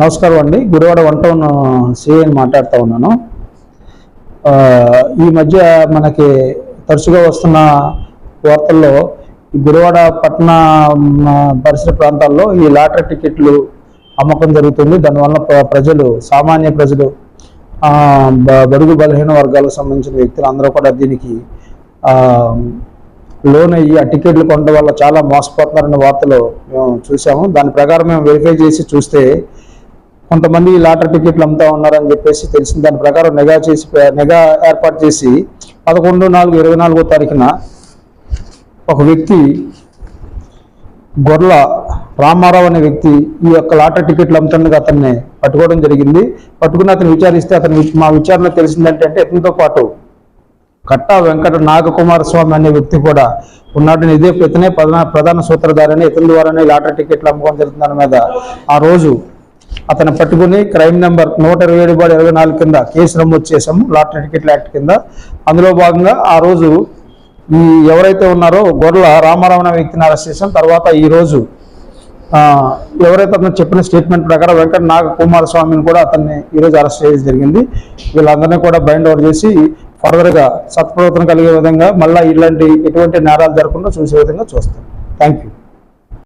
నమస్కారం అండి. Gudivada one town సిఐని మాట్లాడుతూ ఉన్నాను. ఈ మధ్య మనకి తరచుగా వస్తున్న వార్తల్లో ఈ గుడివాడ పట్టణ పరిసర ప్రాంతాల్లో ఈ లాటరీ టికెట్లు అమ్మకం జరుగుతుంది. దానివల్ల ప్రజలు సామాన్య ప్రజలు బడుగు బలహీన వర్గాలకు సంబంధించిన వ్యక్తులు అందరూ కూడా దీనికి లోన్ అయ్యి ఆ టికెట్లు కొనడం వల్ల చాలా మోసపోతున్నారనే వార్తలు మేము చూసాము. దాని ప్రకారం మేము వెరిఫై చేసి చూస్తే కొంతమంది లాటరీ టికెట్లు అమ్ముతా ఉన్నారని చెప్పేసి తెలిసిన దాని ప్రకారం నిఘా చేసి నిఘా ఏర్పాటు చేసి పదకొండు నాలుగు ఇరవై నాలుగో తారీఖున ఒక వ్యక్తి గొర్ల రామారావు అనే వ్యక్తి ఈ యొక్క లాటరీ టికెట్లు అమ్ముతుండగా అతన్ని పట్టుకోవడం జరిగింది. పట్టుకుని అతను విచారిస్తే అతను మా విచారణ తెలిసిందంటే అంటే ఇతనితో పాటు కట్టా వెంకట నాగకుమారస్వామి అనే వ్యక్తి కూడా ఉన్నాడని ఇదే ఇతనే ప్రధాన ప్రధాన సూత్రధారని ఇతని ద్వారానే లాటరీ టికెట్లు అమ్ముకోవడం జరుగుతుంది దాని మీద ఆ రోజు అతను పట్టుకుని క్రైమ్ నెంబర్ నూట ఇరవై ఏడు బాడు ఇరవై నాలుగు కింద కేసు నమోదు చేశాము లాటరీ టికెట్ల యాక్ట్ కింద. అందులో భాగంగా ఆ రోజు ఈ ఎవరైతే ఉన్నారో గొర్రెల రామారావు అనే వ్యక్తిని అరెస్ట్ చేశాం. తర్వాత ఈరోజు ఎవరైతే అతను చెప్పిన స్టేట్మెంట్ ప్రకారం వెంకట నాగ కుమారస్వామిని కూడా అతన్ని ఈరోజు అరెస్ట్ చేయడం జరిగింది. వీళ్ళందరినీ కూడా బైండ్ ఓవర్ చేసి ఫర్దర్గా సత్ప్రవర్తన కలిగే విధంగా మళ్ళీ ఇలాంటి ఎటువంటి నేరాలు జరగకుండా చూసే విధంగా చూస్తాం. Thank you